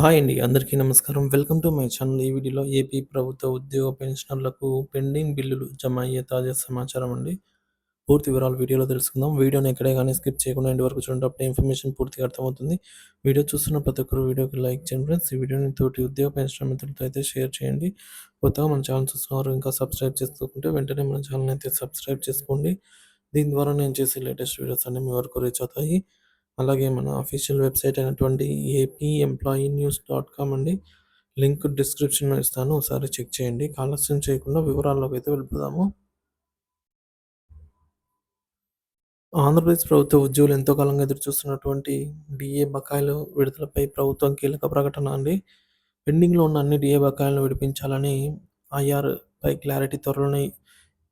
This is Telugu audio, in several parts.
హాయ్ అండి. అందరికీ నమస్కారం. Welcome to my channel. ఈ వీడియోలో ఏపీ ప్రభుత్వ ఉద్యోగ పెన్షనర్లకు పెండింగ్ బిల్లులు జమ అయ్యే తాజా సమాచారం అండి. పూర్తి వివరాలు వీడియోలో తెలుసుకుందాం. వీడియోని ఎక్కడే కానీ స్కిప్ చేయకుండా ఇంటి వరకు చూడండి. ఇన్ఫర్మేషన్ పూర్తిగా అర్థమవుతుంది. వీడియో చూస్తున్న ప్రతి ఒక్కరు వీడియోకి లైక్ చేయండి ఫ్రెండ్స్. ఈ వీడియోని తోటి ఉద్యోగ పెన్షన్ మిత్రులతో అయితే షేర్ చేయండి. కొత్తగా మన ఛానల్ చూస్తున్నవారు ఇంకా సబ్స్క్రైబ్ చేసుకోకుంటే వెంటనే మన ఛానల్ అయితే సబ్స్క్రైబ్ చేసుకోండి. దీని ద్వారా నేను చేసే లేటెస్ట్ వీడియోస్ అన్నీ మీ వరకు రీచ్ అవుతాయి. అలాగే మన అఫీషియల్ వెబ్సైట్ అయినటువంటి AP employee news dot com అండి. లింక్ డిస్క్రిప్షన్లో ఇస్తాను. ఒకసారి చెక్ చేయండి. ఆలస్యం చేయకుండా వివరాల్లోకి అయితే వెళ్ళిపోదాము. ఆంధ్రప్రదేశ్ ప్రభుత్వ ఉద్యోగులు ఎంతో కాలంగా ఎదురుచూస్తున్నటువంటి డిఏ బకాయిలు విడుదలపై ప్రభుత్వం కీలక ప్రకటన అండి. పెండింగ్లో ఉన్న అన్ని డిఏ బకాయిలను విడిపించాలని ఐఆర్ పై క్లారిటీ త్వరలోనే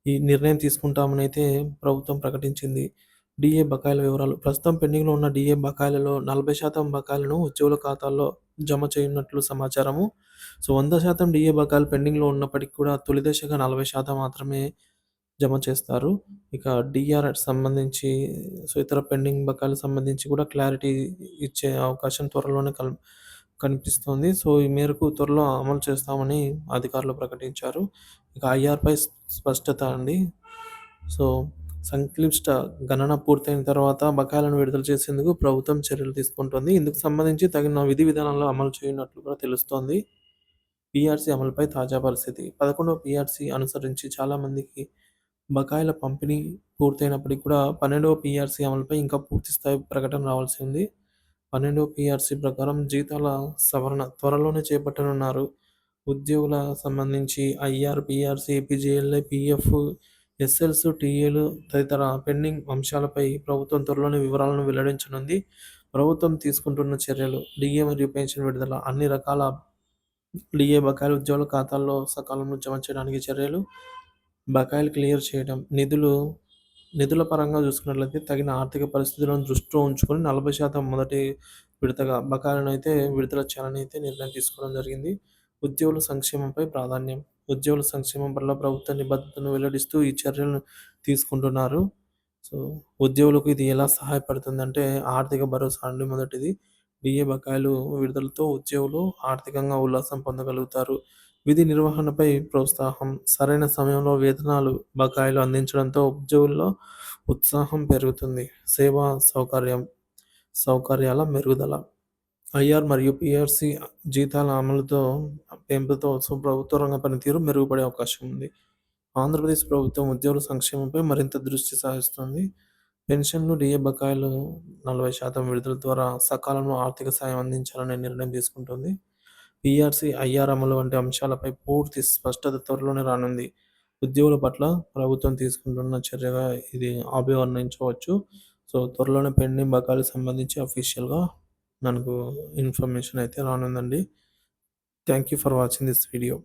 ఈ నిర్ణయం తీసుకుంటామని అయితే ప్రభుత్వం ప్రకటించింది. డిఏ బకాయిల వివరాలు. ప్రస్తుతం పెండింగ్లో ఉన్న డిఏ బకాయిలలో నలభై శాతం బకాయిలను ఉద్యోగుల ఖాతాల్లో జమ చేయనున్నట్లు సమాచారము. సో వంద శాతం డిఏ బకాయిలు పెండింగ్లో ఉన్నప్పటికీ కూడా తొలి దశగా నలభై శాతం మాత్రమే జమ చేస్తారు. ఇక డిఆర్ సంబంధించి సో ఇతర పెండింగ్ బకాయిలు సంబంధించి కూడా క్లారిటీ ఇచ్చే అవకాశం త్వరలోనే కల్ కనిపిస్తుంది. సో ఈ మేరకు త్వరలో అమలు చేస్తామని అధికారులు ప్రకటించారు. ఇక ఐఆర్పై స్పష్టత అండి. సో సంక్లిష్ట గణన పూర్తయిన తర్వాత బకాయిలను విడుదల చేసేందుకు ప్రభుత్వం చర్యలు తీసుకుంటుంది. ఇందుకు సంబంధించి తగిన విధి విధానాలు అమలు చేయనట్లు కూడా తెలుస్తోంది. పిఆర్సీ అమలుపై తాజా పరిస్థితి. పదకొండవ పీఆర్సీ అనుసరించి చాలామందికి బకాయిల పంపిణీ పూర్తయినప్పటికీ కూడా పన్నెండవ పిఆర్సీ అమలుపై ఇంకా పూర్తి స్థాయి ప్రకటన రావాల్సి ఉంది. పన్నెండవ పిఆర్సీ ప్రకారం జీతాల సవరణ త్వరలోనే చేపట్టనున్నారు. ఉద్యోగుల సంబంధించి IR PRC PGLI PF SLs టీఏలు తదితర పెండింగ్ అంశాలపై ప్రభుత్వం త్వరలోనే వివరాలను వెల్లడించనుంది. ప్రభుత్వం తీసుకుంటున్న చర్యలు డిఏ మరియు పెన్షన్ విడుదల అన్ని రకాల డిఏ బకాయిలు ఉద్యోగుల ఖాతాల్లో సకాలంలో జమ చేయడానికి చర్యలు బకాయిలు క్లియర్ చేయడం నిధులు నిధుల పరంగా చూసుకున్నట్లయితే తగిన ఆర్థిక పరిస్థితులను దృష్టిలో ఉంచుకొని నలభై శాతం మొదటి విడతగా బకాయిలను అయితే విడుదల చేయాలని అయితే నిర్ణయం తీసుకోవడం జరిగింది. ఉద్యోగుల సంక్షేమంపై ప్రాధాన్యం ఉద్యోగుల సంక్షేమం పట్ల ప్రభుత్వ నిబద్ధతను వెల్లడిస్తూ ఈ చర్యలను తీసుకుంటున్నారు. సో ఉద్యోగులకు ఇది ఎలా సహాయపడుతుందంటే ఆర్థిక భరోసా అండి మొదటిది. డిఏ బకాయిలు విడుదలతో ఉద్యోగులు ఆర్థికంగా ఉల్లాసం పొందగలుగుతారు. విధి నిర్వహణపై ప్రోత్సాహం సరైన సమయంలో వేతనాలు బకాయిలు అందించడంతో ఉద్యోగుల్లో ఉత్సాహం పెరుగుతుంది. సేవా సౌకర్యం సౌకర్యాల మెరుగుదల. ఐఆర్ మరియు పిఆర్సి జీతాల అమలుతో పెంపుతో ప్రభుత్వ రంగ పనితీరు మెరుగుపడే అవకాశం ఉంది. ఆంధ్రప్రదేశ్ ప్రభుత్వం ఉద్యోగుల సంక్షేమంపై మరింత దృష్టి సారిస్తుంది. పెన్షన్లు డిఏ బకాయిలు నలభై శాతం విడుదల ద్వారా సకాలంలో ఆర్థిక సాయం అందించాలనే నిర్ణయం తీసుకుంటుంది. పిఆర్సి ఐఆర్ అమలు వంటి అంశాలపై పూర్తి స్పష్టత త్వరలోనే రానుంది. ఉద్యోగుల పట్ల ప్రభుత్వం తీసుకుంటున్న చర్యగా ఇది అభివర్ణించవచ్చు. సో త్వరలోనే పెండింగ్ బకాయిలు సంబంధించి అఫీషియల్గా మనకు ఇన్ఫర్మేషన్ అయితే రానుందండి. Thank you for watching this video